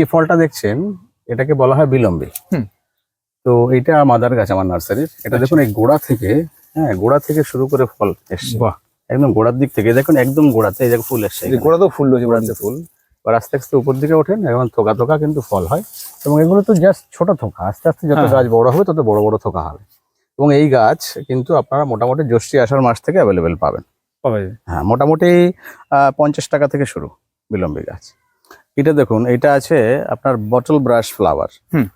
যে ফলটা দেখছেন এটাকে বলা হয় বিলম্বী। তো এটা মাদার গাছ আমার নার্সারির। এটা দেখুন এই গোড়া থেকে হ্যাঁ গোড়া থেকে শুরু করে ফল এসছে। বাহ। একদম গোড়ার দিক থেকে দেখুন একদম গোড়াতে এই জায়গায় ফুল এসছে গোড়া তো ফুল রয়েছে গোড়াতে ফুল। এবার আস্তে আস্তে উপর দিকে ওঠেন এবং থোকা থোকা কিন্তু ফল হয়। এবং এগুলো তো জাস্ট ছোট থোকা আস্তে আস্তে যত হ্যাঁ। গাছ বড় হবে তত বড় বড় থোকা হবে। এবং এই গাছ কিন্তু আপনারা মোটামুটি জ্যৈষ্ঠী আষাঢ় মাস থেকে অ্যাভেলেবেল পাবেন। পাবে হ্যাঁ মোটামুটি আহ, পঞ্চাশ টাকা থেকে শুরু বিলম্বী গাছ। এটা দেখুন এটা আছে আপনার বটল ব্রাশ ফ্লাওয়ার হুম।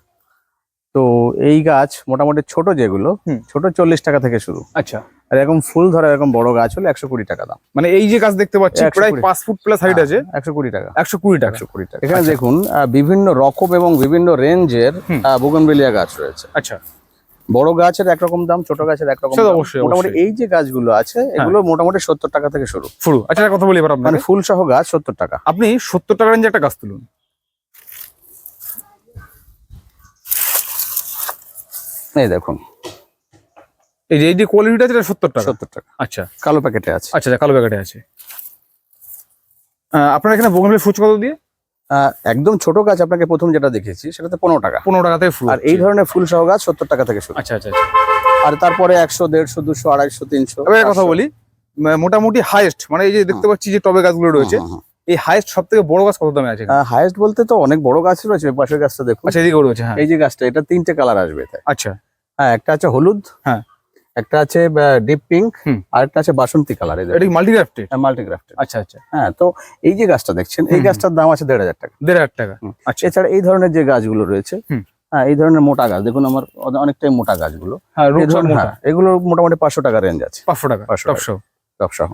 তো এই গাছ মোটামুটি ছোট যেগুলো হুম। ছোট চল্লিশ টাকা থেকে শুরু। আচ্ছা। আর এরকম ফুল ধরা এরকম বড় গাছ হলে একশো কুড়ি টাকা দাম। মানে এই যে গাছ দেখতে পাচ্ছি প্রায় পাঁচ ফুট প্লাস হাইট আছে। একশো কুড়ি টাকা। একশো কুড়ি টাকা। একশো কুড়ি টাকা। এখানে দেখুন আহ, বিভিন্ন রকম এবং বিভিন্ন রেঞ্জের। বুগনবেলিয়া গাছ রয়েছে। আচ্ছা। বড় গাছের একরকম দাম ছোট গাছের একরকম। অবশ্যই, মোটামুটি এই যে গাছগুলো আছে এগুলো মোটামুটি সত্তর টাকা থেকে শুরু। শুরু। আচ্ছা কথা বলি এবার মানে ফুল সহ গাছ সত্তর টাকা। আপনি সত্তর টাকা রেঞ্জে একটা গাছ তুলুন। এই দেখুন। এই যে এই যে কোয়ালিটিটা আছে এটা সত্তর টাকা। সত্তর টাকা। আচ্ছা। কালো প্যাকেটে আছে। আচ্ছা আচ্ছা কালো প্যাকেটে আছে। আপনার এখানে বোগনভেলিয়া ফুচ কত দিয়ে? একদম ছোট গাছ আপনাকে প্রথম যেটা দেখেছি সেটাতে পনেরো টাকা। পনেরো টাকা থেকে ফুল আর এই ধরনের ফুল সহ গাছ সত্তর টাকা থেকে শুরু। আচ্ছা আচ্ছা আচ্ছা। আর তারপরে একশো দেড়শো দুশো আড়াইশো তিনশো। কথা বলি মোটামুটি হাইয়েস্ট মানে এই যে দেখতে পাচ্ছি যে টবে গাছগুলো রয়েছে এই হাইয়েস্ট সব থেকে বড় গাছ কত দামে আছে এখানে? হাইয়েস্ট বলতে তো অনেক বড় গাছ রয়েছে পাশের গাছটা দেখুন। আচ্ছা এদিকেও রয়েছে হ্যাঁ। এই যে গাছটা এটা তিনটে কালার আসবে আচ্ছা। হ্যাঁ একটা আছে হলুদ হ্যাঁ। একটা আছে ডিপ পিঙ্ক আর একটা আছে বাসন্তী কালার এটা মাল্টিগ্রাফটেড মাল্টিগ্রাফটেড আচ্ছা আচ্ছা। হ্যাঁ তো এই যে গাছটা দেখছেন এই। গাছটার দাম আছে দেড় হাজার টাকা। দেড় হাজার টাকা। আচ্ছা। এছাড়া এই ধরনের যে গাছগুলো রয়েছে হ্যাঁ এই ধরনের মোটা গাছ দেখুন আমার অনেকটাই মোটা গাছগুলো। হ্যাঁ হ্যাঁ, এগুলো মোটামুটি পাঁচশো টাকা রেঞ্জ আছে। পাঁচশো টাকা 500 টপশো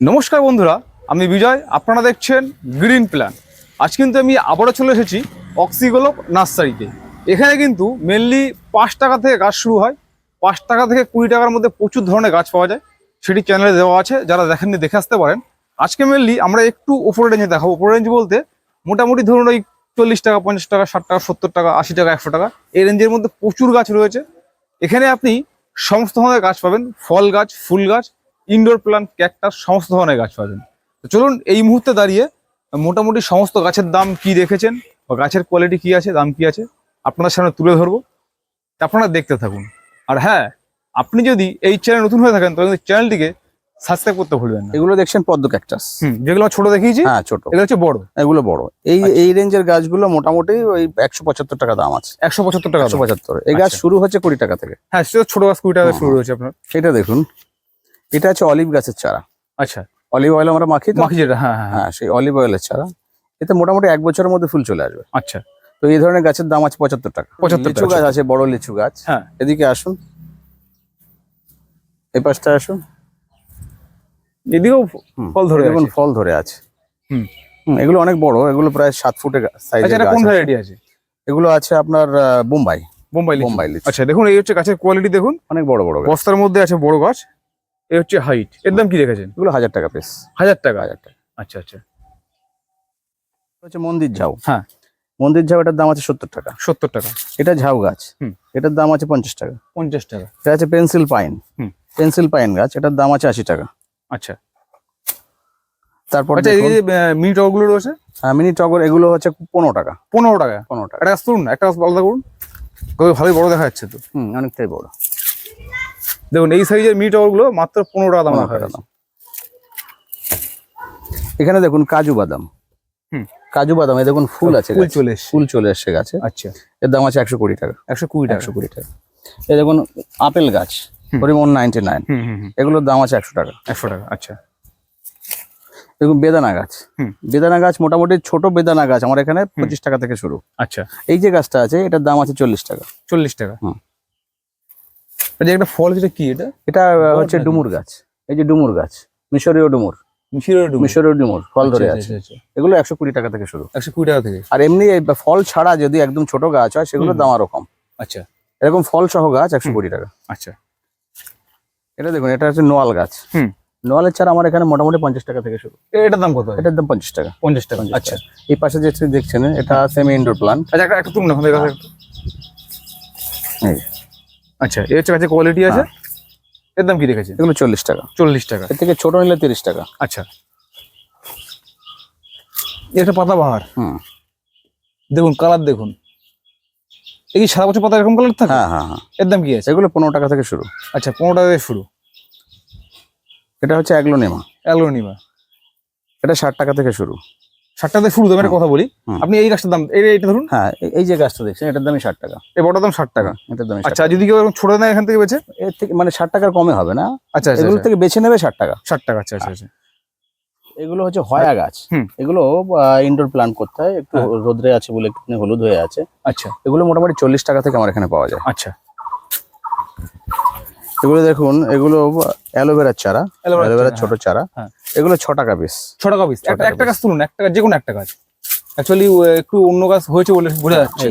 নমস্কার বন্ধুরা আমি বিজয় আপনারা দেখছেন গ্রিন প্ল্যান আজ কিন্তু আমি আবারও চলে এসেছি অক্সিগোলক নার্সারিতে এখানে কিন্তু মেনলি পাঁচ টাকা থেকে গাছ শুরু হয়। পাঁচ টাকা থেকে কুড়ি টাকার মধ্যে প্রচুর ধরনের গাছ পাওয়া যায়। সেটি চ্যানেলে দেওয়া আছে, যারা দেখেননি দেখে আসতে পারেন। আজকে মেনলি আমরা একটু উপরে রেঞ্জে দেখাবো। উপরে রেঞ্জ বলতে মোটামুটি ধরুন ওই চল্লিশ টাকা, পঞ্চাশ টাকা, ষাট টাকা, সত্তর টাকা, আশি টাকা, একশো টাকা এই রেঞ্জের মধ্যে প্রচুর গাছ রয়েছে। এখানে আপনি সমস্ত ধরনের গাছ পাবেন। ফল গাছ, ফুল গাছ ইনডোর প্লান্ট ক্যাকটাস সমস্ত ধরনের গাছ পাবেন। তো চলুন এই মুহূর্তে দাঁড়িয়ে মোটামুটি সমস্ত গাছের দাম কি রেখেছেন বা গাছের কোয়ালিটি কি আছে, দাম কি আছে? আপনাদের সামনে তুলে ধরবো আপনারা দেখতে থাকুন। আর হ্যাঁ আপনি যদি এই চ্যানেল নতুন হয়ে থাকেন তাহলে কিন্তু চ্যানেলটিকে সাবস্ক্রাইব করতে ভুলবেন না। এগুলো দেখছেন পদ্ম ক্যাকটাস হুম যেগুলো ছোট দেখিয়েছি হ্যাঁ ছোট। এগুলো হচ্ছে বড়। এগুলো বড়। এই আচ্ছা। এই রেঞ্জের গাছগুলো মোটামুটি ওই একশো পঁচাত্তর টাকা দাম আছে। একশো পঁচাত্তর টাকা একশো পঁচাত্তর। এই গাছ আচ্ছা। শুরু হচ্ছে কুড়ি টাকা থেকে। হ্যাঁ সেটা ছোট গাছ কুড়ি টাকা শুরু হুম। রয়েছে আপনার। এটা দেখুন। এটা আছে অলিভ গাছের চারা। আচ্ছা। অলিভ অয়েল আমরা মাখি মাখি যেটা হ্যাঁ হ্যাঁ হ্যাঁ। হ্যাঁ সেই অলিভ অয়েলের চারা। এতে মোটামুটি এক বছরের মধ্যে ফুল চলে আসবে। আচ্ছা। তো এই ধরনের গাছের দাম আছে পঁচাত্তর টাকা। 75 লিচু গাছ আছে বড় লিচু গাছ। হ্যাঁ। এদিকে আসুন। এই পাশটা আসুন। এদিকেও ফল ধরে দেখুন ফল ধরে আছে। হুম। এগুলো অনেক বড় এগুলো প্রায় সাত ফুটের আচ্ছা সাইজের গাছ কোন আছে। ভ্যারাইটি আছে? এগুলো আছে আপনার বোম্বাই। বোম্বাই বোম্বাই লিচু। আচ্ছা দেখুন এই হচ্ছে গাছের কোয়ালিটি দেখুন। অনেক বড় বড় বস্তার মধ্যে আছে বড় গাছ এই হচ্ছে হাইট এর দাম কি রেখেছেন এগুলো হাজার টাকা পিস হাজার টাকা? হাজার টাকা। আচ্ছা আচ্ছা। হচ্ছে মন্দির যাও হ্যাঁ। মন্দির ঝাউ এটার দাম আছে সত্তর টাকা। সত্তর টাকা। এটা ঝাউ গাছ। হুম। এটার দাম আছে পঞ্চাশ টাকা। পঞ্চাশ টাকা। এটা আছে পেন্সিল পাইন। হুম। পেন্সিল পাইন গাছ এটার দাম আছে আশি টাকা। আচ্ছা। তারপর আচ্ছা এই যে মিনি রয়েছে? মিনি টগর এগুলো হচ্ছে পনেরো টাকা। পনেরো টাকা? পনেরো টাকা। একটা একটা আলাদা করুন। ভালোই বড় দেখা যাচ্ছে তো। হুম অনেকটাই বড়। দেখুন এই সাইজের মিনি টগরগুলো মাত্র পনেরো টাকা দাম পনেরো রাখা দাম। এখানে দেখুন কাজু বাদাম। হুম। কাজু বাদাম এই দেখুন ফুল আছে ফুল চলে এসছে। ফুল চলে এসছে গাছে। আচ্ছা। এর দাম আছে একশো কুড়ি টাকা। একশো কুড়ি টাকা। একশো কুড়ি টাকা। এই দেখুন আপেল গাছ হুম। পরিমন নাইনটি নাইন এগুলোর দাম আছে একশো টাকা। একশো টাকা আচ্ছা। দেখুন বেদানা গাছ। বেদানা গাছ মোটামুটি ছোট বেদানা গাছ আমার এখানে পঁচিশ টাকা থেকে শুরু। আচ্ছা। এই যে গাছটা আছে এটার দাম আছে চল্লিশ টাকা। চল্লিশ টাকা। হুম। একটা ফল যেটা কি এটা? এটা হচ্ছে ডুমুর গাছ। এই যে ডুমুর গাছ মিশরীয় ডুমুর। মিশরের ডুমুর। ফল ধরে আচ্ছা, আছে। আচ্ছা, আচ্ছা। এগুলো একশো কুড়ি টাকা থেকে শুরু। একশো কুড়ি টাকা থেকে আর এমনি ফল ছাড়া যদি একদম ছোট গাছ হয় সেগুলোর দাম আরও কম। আচ্ছা। এরকম ফল সহ গাছ একশো কুড়ি টাকা। আচ্ছা। এটা দেখুন এটা হচ্ছে নোয়াল গাছ। হুম। নোয়ালের চারা আমার এখানে মোটামুটি পঞ্চাশ টাকা থেকে শুরু। এটার দাম কত? এটার দাম পঞ্চাশ টাকা। পঞ্চাশ টাকা আচ্ছা। এই পাশে যে দেখছেন এটা সেমি ইনডোর প্লান্ট আচ্ছা একটা একটা না, কাছে আচ্ছা এর হচ্ছে কাছে কোয়ালিটি আছে? এর দাম কি রেখেছেন? এগুলো চল্লিশ টাকা। চল্লিশ টাকা। এর থেকে ছোট নিলে তিরিশ টাকা। আচ্ছা। এটা পাতাবাহার হুম। দেখুন কালার দেখুন। এই কি সারা বছর পাতা এরকম কালার থাকে? হ্যাঁ হ্যাঁ হ্যাঁ। এর দাম কি আছে? এগুলো পনেরো টাকা থেকে শুরু। আচ্ছা পনেরো টাকা থেকে শুরু। এটা হচ্ছে অ্যাগ্লোনেমা। অ্যালোনিমা এটা ষাট টাকা থেকে শুরু। ষাট টাকা থেকে শুরু দাম একটা কথা বলি। আপনি এই গাছটার দাম এই এটা ধরুন। হ্যাঁ এই- যে গাছটা দেখছেন এটার দামই ষাট টাকা। এই বড়টার দাম ষাট টাকা। এটার দামই আচ্ছা যদি কেউ ছোট নেয় এখান থেকে বেছে? এর থেকে মানে ষাট টাকার কমে হবে না। আচ্ছা আচ্ছা এগুলো থেকে বেছে নেবে ষাট টাকা। ষাট টাকা আচ্ছা আচ্ছা আচ্ছা। এগুলো হচ্ছে হয়া গাছ। এগুলো ইনডোর প্লান্ট করতে হয়। একটু হ্যাঁ। রোদ্রে আছে বলে একটুখানি হলুদ হয়ে আছে। আচ্ছা। এগুলো মোটামুটি চল্লিশ টাকা থেকে আমার এখানে পাওয়া যায়। আচ্ছা। এগুলো দেখুন এগুলো অ্যালোভেরার চারা অ্যালোভেরার ছোট চারা। হ্যাঁ। এগুলো ছ টাকা পিস ছ টাকা পিস একটা গাছ তুলুন একটা গাছ যে কোনো একটা গাছ। অ্যাকচুয়ালি একটু অন্য গাছ হয়েছে বলে বোঝা যাচ্ছে।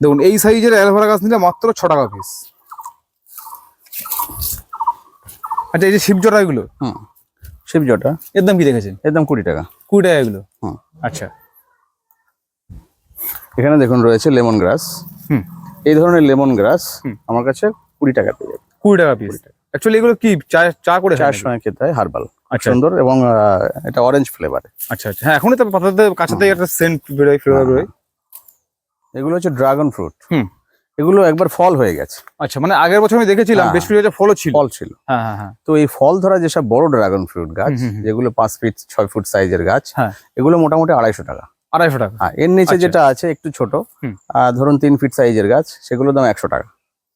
দেখুন এই সাইজের অ্যালোভেরা গাছ নিলে মাত্র ছ টাকা পিস আচ্ছা এই যে শিবজটা এগুলো? হুম। শিবজটা। এর দাম কি দেখেছেন? এর দাম কুড়ি টাকা। কুড়ি টাকা এগুলো? হুম। আচ্ছা। এখানে দেখুন রয়েছে লেমন গ্রাস। হুম। এই ধরনের লেমন গ্রাস আমার কাছে কুড়ি টাকা পেয়ে যাবে। কুড়ি টাকা পিস অ্যাকচুয়ালি এগুলো কি চা চা করে খায় চার সময় খেতে হয় হার্বাল। আচ্ছা। সুন্দর এবং এটা অরেঞ্জ ফ্লেভারে আচ্ছা আচ্ছা। হ্যাঁ এখনই তো পাতাতে কাঁচাতে একটা সেন্ট বেরোয় ফ্লেভার বেরোয়। এগুলো হচ্ছে ড্রাগন ফ্রুট হুম। এগুলো একবার ফল হয়ে গেছে। আচ্ছা মানে আগের বছর আমি দেখেছিলাম হ্যাঁ। বেশ কিছু ফলও ছিল। ফল ছিল। হ্যাঁ হ্যাঁ হ্যাঁ। তো এই ফল ধরা যেসব বড় ড্রাগন ফ্রুট গাছ। যেগুলো পাঁচ ফিট ছয় ফুট সাইজের গাছ হ্যাঁ। এগুলো মোটামুটি আড়াইশো টাকা। আড়াইশো টাকা। এর নিচে আচ্ছা। যেটা আছে একটু ছোট। ধরুন তিন ফিট সাইজের গাছ সেগুলোর দাম একশো টাকা।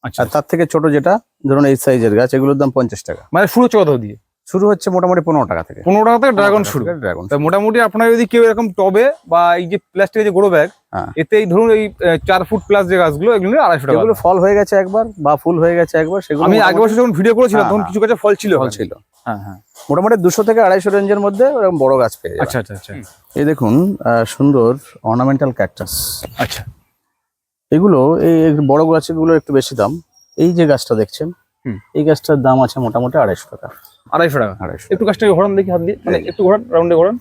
আর তার থেকে ছোট যেটা ধরুন এই সাইজের গাছ এগুলোর দাম পঞ্চাশ টাকা। মানে শুরু হচ্ছে কত দিয়ে? শুরু হচ্ছে মোটামুটি পনেরো টাকা থেকে। পনেরো টাকা থেকে ড্রাগন শুরু। ড্রাগন মোটামুটি আপনার যদি কেউ এরকম টবে বা এই যে প্লাস্টিকের যে গোড়ো ব্যাগ। এতে এই ধরুন এই চার ফুট প্লাস যে গাছগুলো এগুলো আড়াইশো টাকা। যেগুলো ফল হয়ে গেছে একবার বা ফুল হয়ে গেছে একবার সেগুলো আমি আগের বছর যখন ভিডিও করেছিলাম হ্যাঁ, তখন হ্যাঁ। কিছু গাছে ফল ছিল ফল ছিল। হ্যাঁ হ্যাঁ। মোটামুটি দুশো থেকে আড়াইশো রেঞ্জের মধ্যে বড় গাছ পেয়ে আচ্ছা আচ্ছা আচ্ছা। এই দেখুন সুন্দর অর্নামেন্টাল ক্যাকটাস আচ্ছা। এগুলো এই বড় গাছগুলো একটু বেশি দাম। এই যে গাছটা দেখছেন। এই গাছটার দাম আছে মোটামুটি আড়াইশো টাকা। আড়াইশো টাকা? আড়াইশো একটু গাছটাকে ঘোরান দেখি হাত দিয়ে। মানে একটু ঘোরান রাউন্ডে ঘোরান।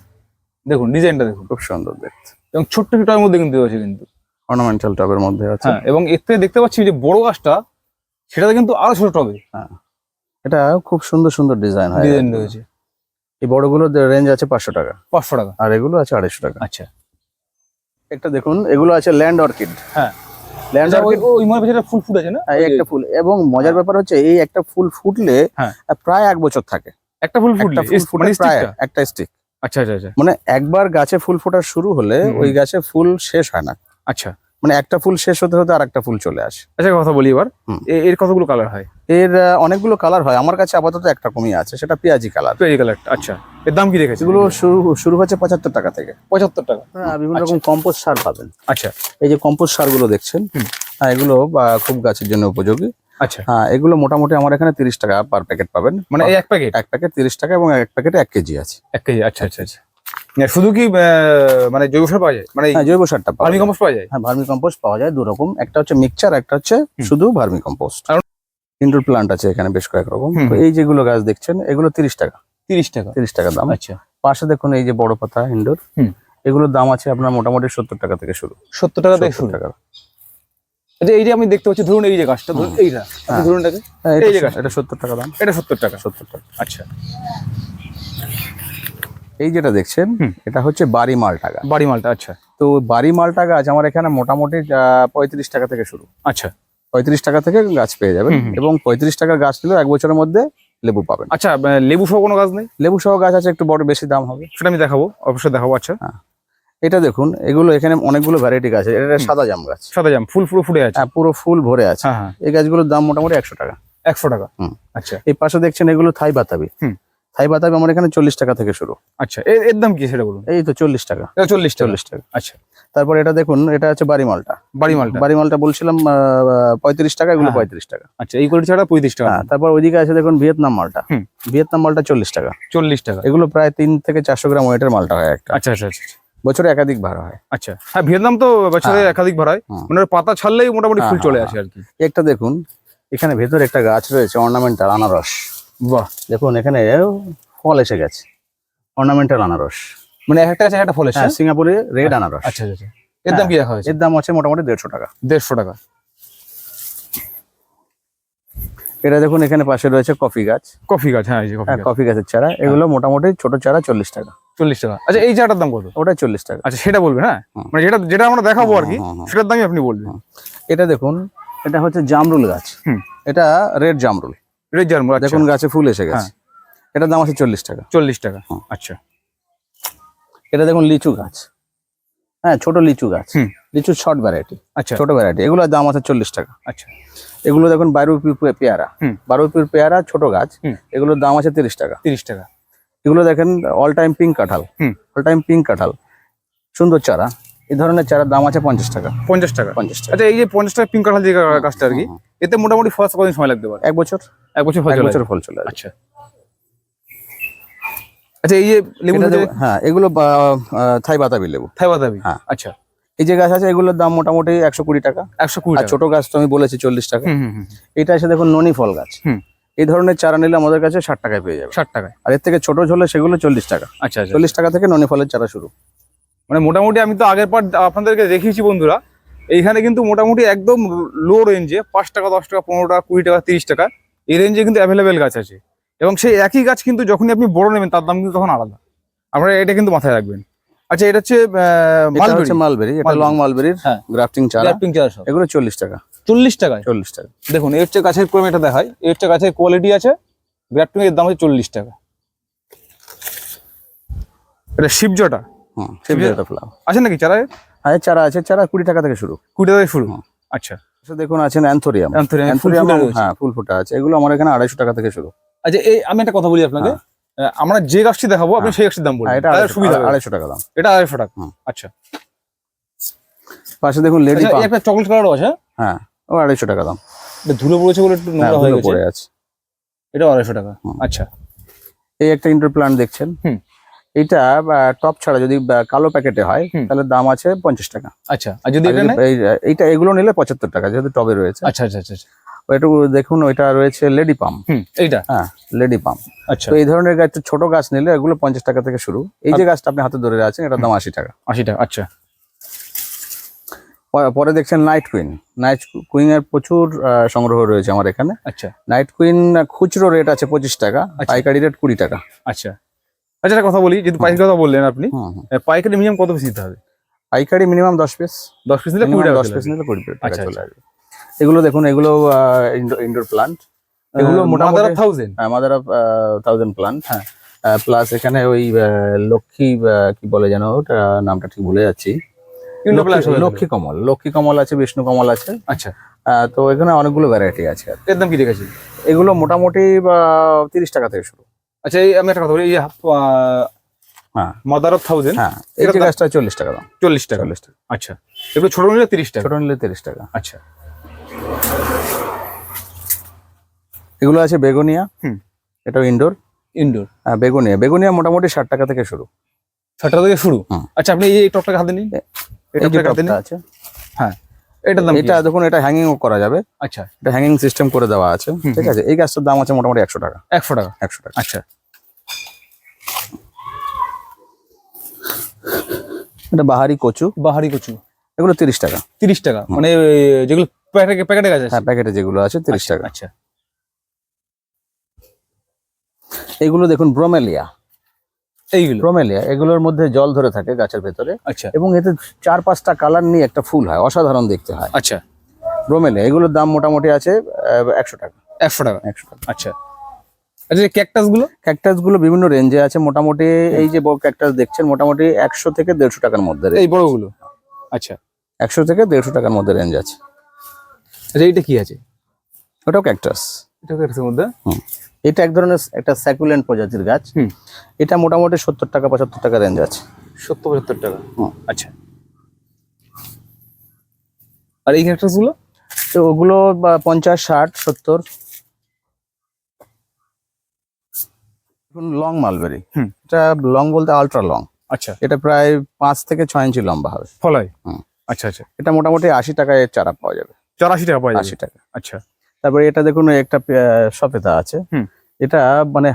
দেখুন ডিজাইনটা দেখুন। খুব সুন্দর দেখতে। এবং ছোট্ট ছোট্টের মধ্যে কিন্তু আছে কিন্তু। অর্নামেন্টাল টবের মধ্যে আছে। হ্যাঁ এবং এর থেকে দেখতে পাচ্ছি যে বড় গাছটা সেটাতে কিন্তু আরও ছোট টবে। এটা খুব সুন্দর সুন্দর ডিজাইন হয়। ডিজাইন রয়েছে। এই বড়গুলোর রেঞ্জ আছে পাঁচশো টাকা। পাঁচশো টাকা। আর এগুলো আছে আড়াইশো টাকা। আচ্ছা। একটা দেখুন এগুলো আছে ল্যান্ড অর্কিড। হ্যাঁ। ফুল ফুট আছে না এই একটা ফুল। এবং মজার ব্যাপার হচ্ছে এই একটা ফুল ফুটলে হ্যাঁ। প্রায় এক বছর থাকে। একটা ফুল ফুটলে? মানে প্রায় একটা স্টিক আচ্ছা আচ্ছা আচ্ছা। মানে একবার গাছে ফুল ফোটা শুরু হলে ওই গাছে ফুল শেষ হয় না। আচ্ছা। মানে একটা ফুল শেষ হতে হতে আর একটা ফুল চলে আসে। আচ্ছা কথা বলি এবার। এর কতগুলো কালার হয়? এর অনেকগুলো কালার হয়। আমার কাছে আপাতত একটা কমই আছে সেটা পেঁয়াজি কালার পেঁয়াজি কালারটা আচ্ছা। এর দাম কি রেখেছে এগুলো শুরু শুরু হচ্ছে পঁচাত্তর টাকা থেকে। পঁচাত্তর টাকা। হ্যাঁ, বিভিন্ন রকম কম্পোস্ট সার পাবেন। আচ্ছা। এই যে কম্পোস্ট সারগুলো দেখছেন। হ্যাঁ, এগুলো বা, খুব গাছের জন্য উপযোগী। আচ্ছা। হ্যাঁ এগুলো মোটামুটি আমার এখানে তিরিশ টাকা পার প্যাকেট পাবেন। মানে এই এক প্যাকেট এক প্যাকেট তিরিশ টাকা এবং এক প্যাকেটে এক কেজি আছে। এক কেজি আচ্ছা আচ্ছা আচ্ছা। শুধু কি মানে জৈব সার পাওয়া যায়? মানে হ্যাঁ জৈব সারটা ভার্মি কম্পোস্ট পাওয়া যায়? হ্যাঁ ভার্মি কম্পোস্ট পাওয়া যায় দু রকম একটা হচ্ছে মিক্সচার একটা হচ্ছে শুধু ভার্মি কম্পোস্ট। ইনডোর প্লান্ট আছে এখানে বেশ কয়েক রকম। তো এই যেগুলো গাছ দেখছেন এগুলো তিরিশ টাকা। তিরিশ টাকা? তিরিশ টাকা দাম। আচ্ছা। পাশে দেখুন এই যে বড় পাতা ইনডোর। এগুলোর দাম আছে আপনার মোটামুটি সত্তর টাকা থেকে শুরু। সত্তর টাকা থেকে 70 শুরু? টাকা। আচ্ছা এই যে আমি দেখতে পাচ্ছি ধরুন এই যে গাছটা ধরুন এইটা। হ্যাঁ। ধরুন হ্যাঁ। এটা সত্তর টাকা দাম। এটা সত্তর টাকা? সত্তর টাকা। আচ্ছা। এই যেটা দেখছেন এটা হচ্ছে বাড়ি মালটা গাছ বাড়ি মালটা আচ্ছা। তো বাড়ি মালটা গাছ আমার এখানে মোটামুটি পঁয়ত্রিশ টাকা থেকে শুরু। আচ্ছা। পঁয়ত্রিশ টাকা থেকে গাছ পেয়ে যাবেন। এবং পঁয়ত্রিশ টাকার গাছ নিলেও এক বছরের মধ্যে লেবু পাবেন। আচ্ছা লেবু সহ কোনো গাছ নেই? লেবু সহ গাছ আছে একটু বড় বেশি দাম হবে। সেটা আমি দেখাবো অবশ্যই দেখাবো আচ্ছা। এটা দেখুন এগুলো এখানে অনেকগুলো ভ্যারাইটি গাছ আছে এটা সাদা জাম গাছ। সাদা জাম ফুল পুরো ফুটে আছে। হ্যাঁ পুরো ফুল ভরে আছে। হ্যাঁ হ্যাঁ। এই গাছগুলোর দাম মোটামুটি একশো টাকা। একশো টাকা। হুম। আচ্ছা। এই পাশে দেখছেন এগুলো থাই বাতাবি। থাই বাতাবি আমার এখানে চল্লিশ টাকা থেকে শুরু। আচ্ছা এর দাম কি সেটা বলুন? এই তো চল্লিশ টাকা। চল্লিশ চল্লিশ টাকা। আচ্ছা। তারপর এটা দেখুন এটা হচ্ছে বাড়ি মালটা বাড়ি মালটা বাড়ি মালটা বলছিলাম পঁয়ত্রিশ টাকা এগুলো হ্যাঁ। পঁয়ত্রিশ টাকা। আচ্ছা এই কোটি ছাড়া পঁয়ত্রিশ টাকা। হ্যাঁ তারপর ওইদিকে আছে দেখুন ভিয়েতনাম মালটা। ভিয়েতনাম মালটা চল্লিশ টাকা। চল্লিশ টাকা। এগুলো প্রায় তিন থেকে চারশো গ্রাম ওয়েটের মালটা হয় একটা। আচ্ছা আচ্ছা আচ্ছা। বছরে একাধিক ভাড়া হয়। আচ্ছা। হ্যাঁ ভিয়েতনাম তো বছরে হ্যাঁ। একাধিক ভাড়া হয়। মানে পাতা ছাড়লেই মোটামুটি ফুল চলে আসে আর কি। একটা দেখুন এখানে ভেতরে একটা গাছ রয়েছে অর্নামেন্টাল আনারস। বাহ। দেখুন এখানে ফল এসে গেছে। অর্নামেন্টাল আনারস। মানে এক একটা একটা ফল এসে হ্যাঁ সিঙ্গাপুরে রেড আনারস। আচ্ছা আচ্ছা। এর দাম কি রাখা হয়েছে? এর দাম আছে মোটামুটি দেড়শো টাকা। দেড়শো টাকা। এটা দেখুন এখানে পাশে রয়েছে কফি গাছ। কফি গাছ হ্যাঁ এই যে কফি হ্যাঁ কফি গাছের চারা। এগুলো মোটামুটি ছোট চারা চল্লিশ টাকা। চল্লিশ টাকা। আচ্ছা এই চাটার দাম কত? ওটা চল্লিশ টাকা। আচ্ছা সেটা বলবেন হ্যাঁ? মানে যেটা যেটা আমরা দেখাবো আর কি। সেটার দামই আপনি বলবেন। এটা দেখুন এটা হচ্ছে জামরুল গাছ। এটা রেড জামরুল। রেড জার্মুল দেখুন দেখুন গাছে ফুল এসে গেছে। এটার দাম আছে চল্লিশ টাকা। চল্লিশ টাকা আচ্ছা। এটা দেখুন লিচু গাছ। হ্যাঁ ছোট লিচু গাছ। লিচু শর্ট ভ্যারাইটি আচ্ছা। ছোট ভ্যারাইটি এগুলোর দাম আছে চল্লিশ টাকা। আচ্ছা। এগুলো দেখুন বারুপির পেয়ারা। বারুপির পেয়ারা ছোট গাছ। এগুলোর দাম আছে তিরিশ টাকা। তিরিশ টাকা। এগুলো দেখেন অল টাইম পিঙ্ক কাঁঠাল। অল টাইম পিঙ্ক কাঁঠাল। সুন্দর চারা। এই ধরনের চারার দাম আছে পঞ্চাশ টাকা। পঞ্চাশ টাকা। পঞ্চাশ টাকা। আচ্ছা এই যে পঞ্চাশ টাকা পিঙ্ক কাঁঠাল যে গাছটা আর কি হুম, এতে মোটামুটি ফার্স্ট কদিন সময় লাগতে পারে? এক বছর। এক বছর ফল এক চলে বছর ফল চলে আচ্ছা। আচ্ছা এই যে লেবু হ্যাঁ এগুলো থাই বাতাবি লেবু। থাই বাতাবি? হ্যাঁ। আচ্ছা। এই যে গাছ আছে এগুলোর দাম মোটামুটি একশো কুড়ি টাকা। একশো কুড়ি ছোট গাছ তো আমি বলেছি চল্লিশ টাকা। এটা আছে দেখুন ননি ফল গাছ। এই ধরনের চারা নিলে আমাদের কাছে ষাট টাকায় পেয়ে যাবে। ষাট টাকায়। আর এর থেকে ছোট ঝোলে সেগুলো চল্লিশ টাকা। আচ্ছা আচ্ছা। চল্লিশ টাকা থেকে ননি ফলের চারা শুরু। মানে মোটামুটি আমি তো আগের পর আপনাদেরকে দেখিয়েছি বন্ধুরা এইখানে কিন্তু মোটামুটি একদম লো রেঞ্জে পাঁচ টাকা দশ টাকা পনেরো টাকা কুড়ি টাকা তিরিশ টাকা এই রেঞ্জে কিন্তু অ্যাভেলেবেল গাছ আছে। এবং সেই একই গাছ কিন্তু যখনই আপনি বড় নেবেন তার দাম কিন্তু তখন আলাদা। আপনারা এটা কিন্তু মাথায় রাখবেন। আচ্ছা এটা হচ্ছে মালবেরি মালবেরি এটা লং মালবেরির। গ্রাফটিং চারা। গ্রাফটিং চারা এগুলো চল্লিশ টাকা। চল্লিশ টাকা চল্লিশ টাকা। দেখুন এর চেয়ে গাছের ক্রমে এটা দেখায় এর চেয়ে গাছের কোয়ালিটি আছে। গ্রাফটিং এর দাম হচ্ছে চল্লিশ টাকা। এটা শিবজটা। হুম। এটা ফ্লাওয়ার আছে নাকি চারায় হ্যাঁ চারা আছে চারা কুড়ি টাকা থেকে শুরু। কুড়ি টাকা শুরু? আচ্ছা। আচ্ছা দেখুন আছেন অ্যান্থোরিয়াম। অ্যান্থোরিয়াম হ্যাঁ ফুল ফোটা আছে। এগুলো আমার এখানে আড়াইশো টাকা থেকে শুরু। আচ্ছা এই আমি একটা কথা বলি আপনাকে। আহ, আমরা যে গাছটি দেখাবো আপনি সেই গাছটির দাম হ্যাঁ বলবেন এটা আড়াইশো- সুবিধা আড়াইশো টাকা দাম। এটা আড়াইশো টাকা। আচ্ছা। পাশে দেখুন লেডি আচ্ছা একটা চকলেট কালারও আছে হ্যাঁ? হ্যাঁ ও আড়াইশো টাকা দাম। এটা ধুলো পড়েছে বলে একটু হ্যাঁ নোংরা হয়ে গেছে। পড়ে আছে। এটাও আড়াইশো টাকা। আচ্ছা। এই একটা ইনডোর প্লান্ট দেখছেন? হুম। এটা টপ ছাড়া যদি কালো প্যাকেটে হয় তাহলে দাম আছে পঞ্চাশ টাকা। আচ্ছা আর যদি এইটা এগুলো নিলে পঁচাত্তর টাকা যেহেতু টবে রয়েছে। আচ্ছা আচ্ছা আচ্ছা আচ্ছা। একটু দেখুন ওইটা রয়েছে লেডি পাম্প এইটা? হ্যাঁ লেডি পাম্প আচ্ছা। তো এই ধরনের গাছ ছোট গাছ নিলে এগুলো পঞ্চাশ টাকা থেকে শুরু। এই যে গাছটা আপনি হাতে ধরে আছেন এটার দাম আশি টাকা। আশি টাকা আচ্ছা। পরে দেখছেন নাইট কুইন নাইট কুইন এর প্রচুর সংগ্রহ রয়েছে আমার এখানে। আচ্ছা। নাইট কুইন খুচরো রেট আছে পঁচিশ টাকা আচ্ছা। পাইকারি রেট কুড়ি টাকা। আচ্ছা। আচ্ছা একটা কথা বলি যদি পাইকারি কথা বললেন আপনি হুম। আহ, পাইকারি মিনিমাম কত পিস দিতে হবে? পাইকারি মিনিমাম দশ পিস দশ পিস নিলে কুড়ি টাকা দশ পিস। নিলে কুড়ি টাকা আচ্ছা, চলে আসবে। এগুলো দেখুন এগুলো ইনডোর প্লান্ট এগুলো মোটামুটি- mother of thousand mother of thousand plant হ্যাঁ। প্লাস এখানে ওই লক্ষ্মী কি বলে যেন ওটা নামটা ঠিক ভুলে যাচ্ছি। লক্ষ্মী- কমল। লক্ষ্মী কমল আছে বিষ্ণু কমল আছে। আচ্ছা। তো এখানে অনেকগুলো ভ্যারাইটি আছে আর কি। এর দাম কি রেখেছি এগুলো মোটামুটি তিরিশ টাকা থেকে শুরু। আচ্ছা এই আমি একটা কথা বলি এই হ্যাঁ। মাদার অফ থাউজেন্ড হ্যাঁ এই গাছটা চল্লিশ টাকা দাম। চল্লিশ টাকা। চল্লিশ টাকা। আচ্ছা এগুলো ছোট নিলে তিরিশ টাকা। ছোট নিলে তিরিশ টাকা। আচ্ছা। এগুলো আছে বেগুনিয়া হুম। এটাও ইনডোর ইনডোর হ্যাঁ বেগুনিয়া। বেগুনিয়া মোটামুটি ষাট টাকা থেকে শুরু। ষাট টাকা থেকে শুরু। আচ্ছা আপনি এই টপটাকে হাতে নিন? টপটাকে হাতে নিন? আছে। হ্যাঁ। এটার দাম এটা দেখুন এটা হ্যাঙ্গিং করা যাবে। আচ্ছা। এটা হ্যাঙ্গিং সিস্টেম করে দেওয়া আছে ঠিক আছে? এই গাছটার দাম আছে মোটামুটি একশো টাকা। একশো টাকা? একশো টাকা। আচ্ছা। এটা বাহারি কচু। বাহারি কচু। এগুলো তিরিশ টাকা। তিরিশ টাকা? মানে যেগুলো প্যাকেটে প্যাকেটে গাছ আছে? হ্যাঁ প্যাকেটে যেগুলো আছে তিরিশ টাকা। আচ্ছা। এগুলো দেখুন ব্রোমেলিয়া এইগুলো? ব্রোমেলিয়া এগুলোর মধ্যে জল ধরে থাকে গাছের ভেতরে। আচ্ছা। এবং এতে চার পাঁচটা কালার নিয়ে একটা ফুল হয় অসাধারণ দেখতে হয়। আচ্ছা। ব্রোমেলিয়া এগুলোর দাম মোটামুটি আছে একশো টাকা। একশো টাকা? একশো টাকা। আচ্ছা। আচ্ছা ক্যাকটাসগুলো ক্যাকটাসগুলো বিভিন্ন রেঞ্জে আছে মোটামুটি এই যে ক্যাকটাস দেখছেন মোটামুটি একশো থেকে দেড়শো টাকার মধ্যে এই বড়গুলো? আচ্ছা। একশো থেকে দেড়শো টাকার মধ্যে রেঞ্জ আছে। আচ্ছা এইটা কি আছে? ওটাও ক্যাকটাস। এটা ক্যাকটাসের মধ্যে? হুম। এটা এক ধরনের একটা স্যাকুলেন্ট প্রজাতির গাছ। হুম। এটা মোটামুটি সত্তর টাকা পঁচাত্তর টাকা রেঞ্জ আছে। সত্তর পঁচাত্তর টাকা। আচ্ছা। আর এই ক্যাকটাসগুলো তো ওগুলো বা পঞ্চাশ ষাট সত্তর। Long mulberry hmm. এটা লং বলতে আলট্রা লং আচ্ছা। এটা প্রায় পাঁচ থেকে ছয় ইঞ্চি লম্বা হবে। ফলাই? হুম। আচ্ছা আচ্ছা। এটা মোটামুটি আশি টাকায় চারা পাওয়া যাবে। চৌরাশি টাকা পাওয়া যাবে। আশি টাকা। আচ্ছা। তারপরে এটা দেখুন একটা সপেতা আছে। এটা মানে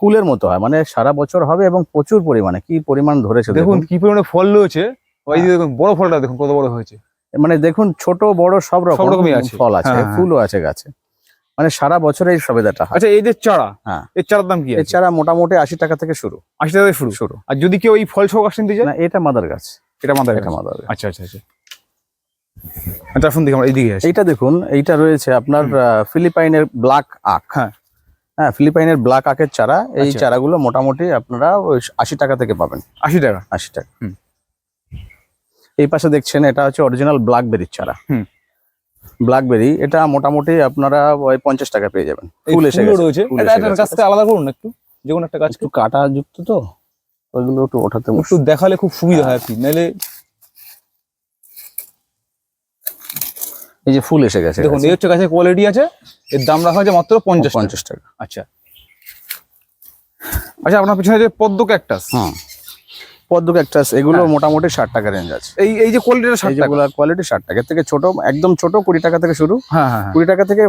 কুলের মতো হয় মানে সারা বছর হবে এবং প্রচুর পরিমাণে। কি পরিমাণ ধরেছে দেখুন কি পরিমাণে ফল রয়েছে। ওই যে দেখুন বড় ফলটা দেখুন কত বড় হয়েছে। মানে দেখুন ছোট বড় সব রকম ফল আছে হ্যাঁ, হ্যাঁ। ফুলও আছে গাছে। মানে সারা বছর এই সবেদাটা হয়। আচ্ছা এই যে চারা হ্যাঁ। এর চারার দাম কি আছে? এছাড়া মোটামুটি আশি টাকা থেকে শুরু। আশি টাকা থেকে শুরু? শুরু। আর যদি কেউ এই ফল সহ গাছ নিতে না এটা মাদার গাছ। এটা মাদার এটা মাদার আচ্ছা আচ্ছা আচ্ছা। আচ্ছা এখন দেখি আমরা এইদিকে আসি। এইটা দেখুন এইটা রয়েছে আপনার ফিলিপাইনের ব্ল্যাক আখ। হ্যাঁ। হ্যাঁ ফিলিপাইনের ব্ল্যাক আখের চারা এই আচ্ছা। চারাগুলো মোটামুটি আপনারা ওই আশি টাকা থেকে পাবেন। আশি টাকা? আশি টাকা। হুম। এই পাশে দেখছেন এটা হচ্ছে অরিজিনাল ব্ল্যাকবেরির চারা। হুম। ব্ল্যাকবেরি এটা মোটামুটি আপনারা ওই পঞ্চাশ টাকা পেয়ে যাবেন। ফুল এসে রয়েছে। এটা আলাদা করুন একটু যে কোনো একটা গাছ একটু কাটা যুক্ত তো ওইগুলো একটু ওঠাতে একটু দেখালে খুব সুবিধা হয় আর কি নাহলে এই যে ফুল এসে গেছে দেখুন এই হচ্ছে গাছের কোয়ালিটি আছে এর দাম রাখা হয়েছে মাত্র পঞ্চাশ পঞ্চাশ টাকা। আচ্ছা। আচ্ছা আপনার পিছনে যে পদ্ম ক্যাকটাস হুম পদ্ম ক্যাকটাস এগুলো হ্যাঁ। মোটামুটি ষাট টাকা রেঞ্জ আছে। এই এই যে কোয়ালিটিটা ষাট টাকা। কোয়ালিটি ষাট টাকা। এর থেকে ছোট একদম ছোট কুড়ি টাকা থেকে শুরু। হ্যাঁ হ্যাঁ হ্যাঁ। কুড়ি টাকা থেকে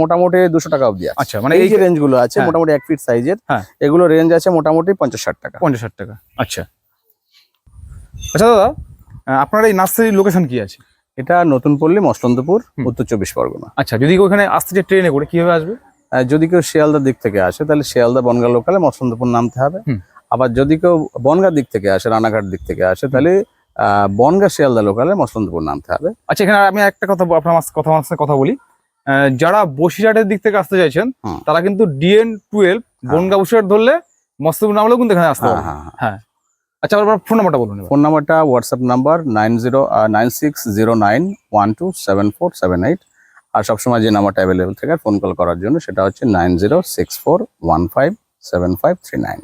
মোটামুটি দুশো টাকা অবধি আছে। আচ্ছা মানে এই যে রেঞ্জগুলো আছে। মোটামুটি এক ফিট সাইজের হ্যাঁ। এগুলো রেঞ্জ আছে মোটামুটি পঞ্চাশ ষাট টাকা। পঞ্চাশ ষাট টাকা। আচ্ছা। আচ্ছা দাদা আপনার এই নার্সারির লোকেশন কি আছে? এটা নতুন পল্লী মসলন্দপুর উত্তর চব্বিশ পরগনা। আচ্ছা যদি কেউ ওখানে আসতে চায় ট্রেনে করে কীভাবে আসবে? যদি কেউ শিয়ালদার দিক থেকে আসে তাহলে শিয়ালদা বনগা লোকালে মসলন্দপুর নামতে হবে। আবার যদি কেউ বনগার দিক থেকে আসে রানাঘাট দিক থেকে আসে তাহলে বনগা শিয়ালদা লোকালে মসলন্দপুর নামতে হবে। আচ্ছা এখানে আমি একটা কথা আপনার কথা আমার কথা বলি। যারা বসিরহাটের দিক থেকে আসতে চাইছেন তারা কিন্তু ডিএন টুয়েলভ বনগা বসিরহাট ধরলে মস্তপুর নামলেও কিন্তু এখানে আসতে হ্যাঁ। আচ্ছা আপনার ফোন নাম্বারটা বলুন ফোন নাম্বারটা WhatsApp number nine zero nine six zero nine one two seven four seven eight. আর সবসময় যে নাম্বারটা অ্যাভেলেবেল থাকে ফোন কল করার জন্য, সেটা হচ্ছে nine zero six four one five seven five three nine.